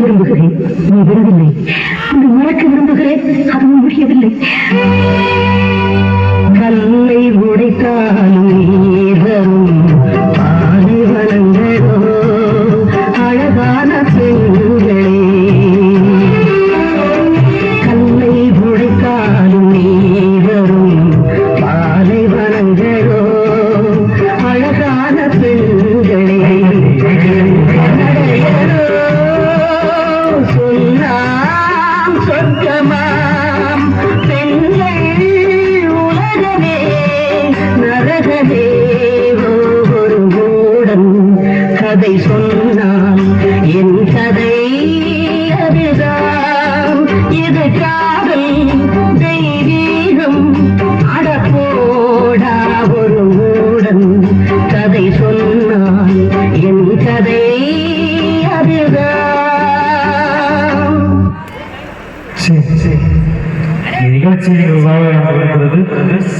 விரும்புகிறேன். நீ விரும்பில்லை. உன்னை மறக்க விரும்புகிறேன். அதுவும் முடியவில்லை. கதை சொன்னான் என் கதை அதுதான். இது காதல் தெய்வீகம். அடப்போடா ஒரு மூடன் கதை சொன்னான் என் கதை அதுதான். சரி சரி.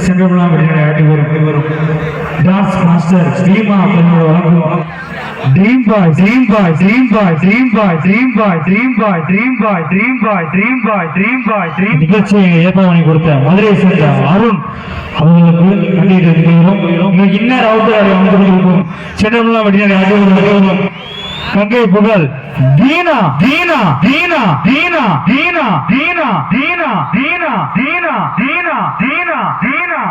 சென்றமெல்லாம் வரும். டான்ஸ் மாஸ்டர் பீமா தன்னோட வழங்கும் dream boy dream boy dream boy dream boy dream boy dream boy dream boy dream boy dream boy dream boy dream நிகழ்ச்சியை ஏற்பாடு கொடுத்த மதுரை சேர்ந்த அருண் அவர்களுக்கு நன்றி தெரிவிக்கிறோம் இன்னைக்கு இன்னர் அவுட்டர் வந்து கொண்டிருக்கும் சென்றமெல்லாம் வெளியே ஆட்டி வரும் கங்கை புகழ் தீனா தீனா தீனா தீனா தீனா தீனா தீனா தீனா தீனா தீனா தீனா தீனா